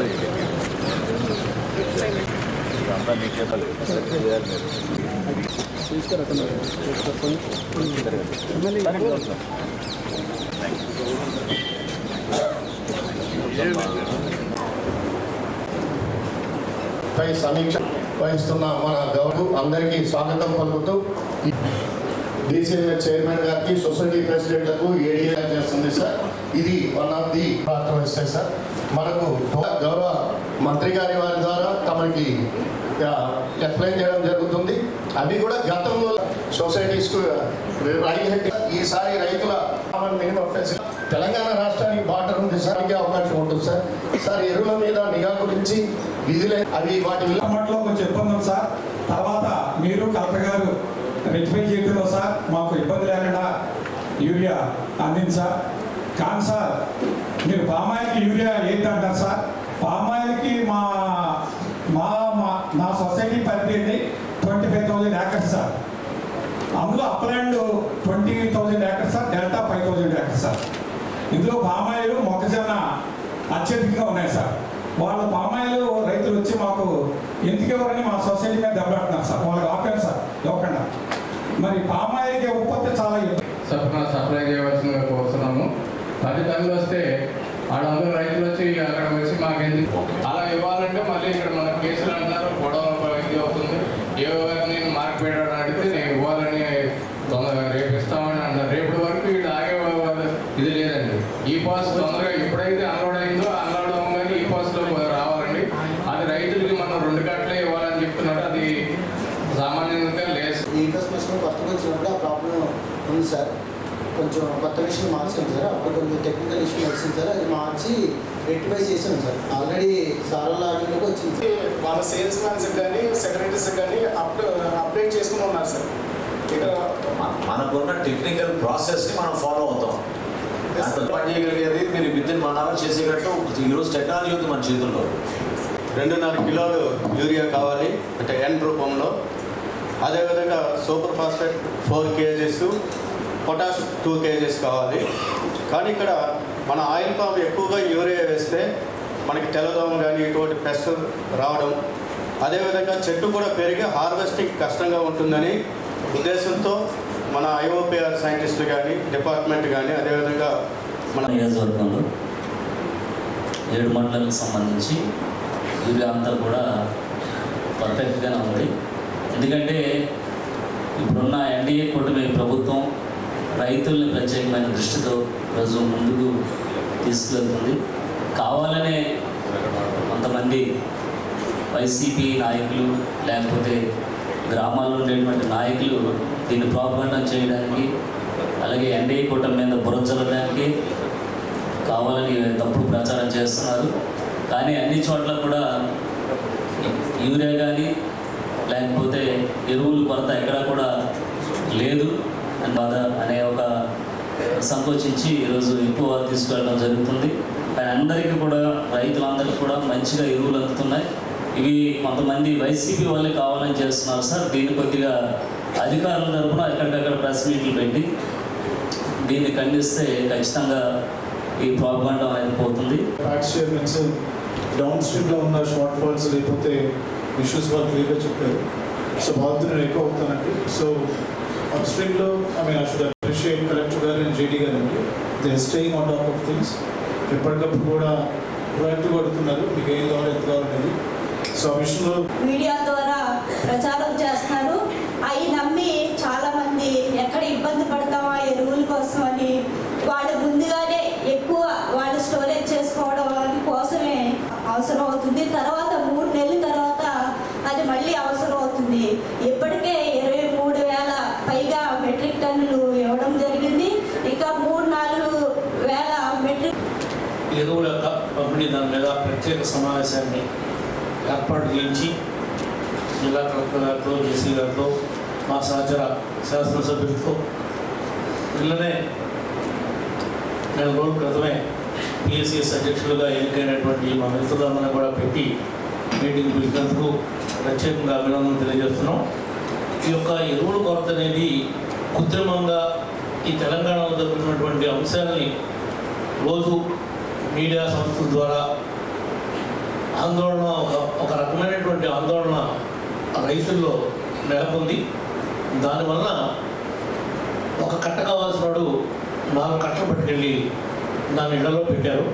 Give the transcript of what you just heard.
కదా ఇదంతా మీ పై సమీక్ష వహిస్తున్న మన గౌరవ అందరికీ స్వాగతం పలుకుతూ డీసీఏ చైర్మన్ గారికి సొసైటీ ప్రెసిడెంట్లకు ఏడీఏ ఇది వన్ ఆఫ్ ది పాత్ర సార్ మనకు గౌరవ మంత్రి గారి వారి ద్వారా తమకి ఎక్స్ప్లెయిన్ చేయడం జరుగుతుంది. అవి కూడా గతంలో సొసైటీస్కు రైతు ఈసారి రైతుల మినిమం తెలంగాణ రాష్ట్రానికి బార్డర్ ఉంది సార్ అవకాశం ఉంటుంది సార్ సార్ ఎరువుల మీద నిఘా గురించి విధులే అవి వాటి మట్లో కొంచెం ఇబ్బంది ఉంది సార్ తర్వాత మీరు కలెక్టర్ గారు రెక్టిఫై చేయడంలో సార్ మాకు ఇబ్బంది లేకుండా యూరియా అందింది సార్ కానీ సార్. మీరు పామాయిల్కి యూరియా ఏంటంటారు సార్. పామాయిల్కి మా మా మా నా సొసైటీ పరిధి twenty five thousand acres sir. అందులో upland twenty thousand acres sir delta five thousand acres sir. ఇందులో పామాయిల్ మొక్కజొన్న అత్యధికంగా ఉన్నాయి సార్. వాళ్ళ పామాయిల్ రైతులు వచ్చి మాకు ఎందుకెవరని మా సొసైటీ మీద దెబ్బలాడుతున్నారు సార్. వాళ్ళకి ఆపారు సార్. ఇవ్వకుండా. మరి పామాయిల్కి ఉత్పత్తి చాలా అక్కడ వచ్చి మాకేంది అలా ఇవ్వాలంటే మళ్ళీ ఇక్కడ మన కేసులు అంటున్నారు గొడవ ఇది అవుతుంది. ఏ నేను మార్క్ పెట్టాడు అడిగితే నేను ఇవ్వాలని తొందరగా రేపు ఇస్తామని అంటారు. రేపటి వరకు ఇక్కడ ఆగే ఇది లేదండి. ఈ పాస్ తొందరగా ఎప్పుడైతే అన్లోడ్ అయిందో అన్లోడ్ అవ్వగానే ఈ పాస్లో రావాలండి. అది రైతులకి మనం రెండు కట్లే ఇవ్వాలని చెప్తున్నారు అది సామాన్యంగా లేదు. ఈ ఈకస్ కొత్తగా వచ్చినప్పుడు ఆ ప్రాబ్లం ఉంది సార్. కొంచెం కొత్త మిషన్ మార్చాం సార్. అప్పుడు కొంచెం టెక్నికల్ ఇష్యూ వచ్చింది సార్. అది మార్చి రెక్టిఫై చేసాం సార్. ఆల్రెడీ సార్ లాగిన్లోకి వచ్చింది వాళ్ళ సేల్స్ మ్యాన్స్ కానీ సెక్రటరీస్ కానీ అప్ అప్డేట్ చేసుకుని ఉన్నారు సార్. ఇక మన- మనకున్న టెక్నికల్ ప్రాసెస్ని మనం ఫాలో అవుతాం. పని చేయగలిగేది మీరు విత్ ఇన్ వన్ అవర్ చేసేటట్టు ఈరోజు టెక్నాలజీ ఉంది మన చేతుల్లో. రెండున్నర కిలోలు యూరియా కావాలి అంటే ఎన్ రూపంలో. అదేవిధంగా superphosphate four kgs potash two kgs కావాలి. కానీ ఇక్కడ మన ఆయిల్ పామ్ ఎక్కువగా యూరియా వేస్తే మనకి తెల్లదోమ కానీ ఇటువంటి పెస్ట్ రావడం. అదేవిధంగా చెట్టు కూడా పెరిగి హార్వెస్టింగ్ కష్టంగా ఉంటుందని ఉద్దేశంతో మన ఐఓపిఆర్ సైంటిస్టులు కానీ డిపార్ట్మెంట్ కానీ అదేవిధంగా మన నియోజకవర్గంలో ఏడు మండలాలకు సంబంధించి యూరియా అంతా కూడా పర్ఫెక్ట్గానే ఉంది. ఎందుకంటే ఇప్పుడున్న ఎన్డీఏ కూటమి ప్రభుత్వం రైతుల్ని ప్రత్యేకమైన దృష్టితో రోజు ముందుకు తీసుకువెళ్తుంది కావాలనే కొంతమంది వైసీపీ నాయకులు లేకపోతే గ్రామాల్లో ఉండేటువంటి నాయకులు దీన్ని ప్రాపగండం చేయడానికి అలాగే ఎన్డీఏ కూటమి మీద బుర్ర కావాలని తప్పుడు ప్రచారం చేస్తున్నారు. కానీ అన్ని చోట్ల కూడా యూరియా కానీ లేకపోతే ఎరువులు కొరత ఎక్కడ కూడా లేదు. బాధ అనే ఒక సంకోచించి ఈరోజు ఎక్కువ తీసుకువెళ్ళడం జరుగుతుంది. కానీ అందరికీ కూడా రైతులందరికీ కూడా మంచిగా ఎరువులు అందుతున్నాయి. ఇవి కొంతమంది వైసీపీ వాళ్ళే కావాలని చేస్తున్నారు సార్. దీన్ని కొద్దిగా అధికారుల తరఫున ఎక్కడికక్కడ ప్రెస్ మీట్లు పెట్టి దీన్ని ఖండిస్తే ఖచ్చితంగా ఈ ప్రాబ్లం అనేది పోతుంది. డౌన్ స్ట్రీమ్లో ఉన్న షార్ట్ ఫాల్స్ లేకపోతే ఇష్యూస్ వాళ్ళు క్లియర్గా చెప్పారు. సో బాధ్యత ఎక్కువ అవుతానండి. So up స్ట్రీమ్లో I mean I should appreciate collector గారు అండ్ జేడీ గారు అండి they staying on top of things ఎప్పటికప్పుడు కూడా ప్రొయాక్టివ్ పడుతున్నారు మీకు ఏం కావాలి ఎంత కావాలనేది సో ఆ విషయంలో మీడియా ద్వారా ప్రచారం చేస్తున్నారు అవి నమ్మి చాలా మంది ఎక్కడ ఇబ్బంది పడతామా ఎరువుల కోసం అని వాళ్ళు ముందుగానే ఎక్కువ వాళ్ళు స్టోరేజ్ చేసుకోవడం కోసమే అవసరం అవుతుంది తర్వాత మూడు నెలల తర్వాత అది మళ్ళీ అవసరం అవుతుంది ఇప్పటికే ఇరవై మూడు వేల పైగా మెట్రిక్ టన్నులు ఇవ్వడం జరిగింది ఇక మూడు నాలుగు వేల మెట్రిక్ ఎరువుల యొక్క పంపిణీ దాని మీద ప్రత్యేక సమావేశాన్ని ఏర్పాటు చేయించి జిల్లా కలెక్టర్ గారితో జేసీ గారితో మా సహచర శాసనసభ్యులతో నిన్ననే నెల రోజుల క్రితమే పిఎస్సిఎస్ అధ్యక్షులుగా ఎన్నికైనటువంటి మా మిత్రులందరినీ కూడా పెట్టి మీటింగ్ పిలిచినందుకు ప్రత్యేకంగా అభినందనలు తెలియజేస్తున్నాం. ఈ యొక్క ఎరువుల కొరత అనేది కృత్రిమంగా ఈ తెలంగాణలో జరుగుతున్నటువంటి అంశాలని రోజు మీడియా సంస్థల ద్వారా ఆందోళన ఒక ఒక రకమైనటువంటి ఆందోళన రైతుల్లో నెలకొంది. దానివల్ల ఒక కట్ట కావాల్సిన వాడు నాలుగు కట్టలు పట్టుకెళ్ళి దాని ఇళ్ళలో పెట్టారు.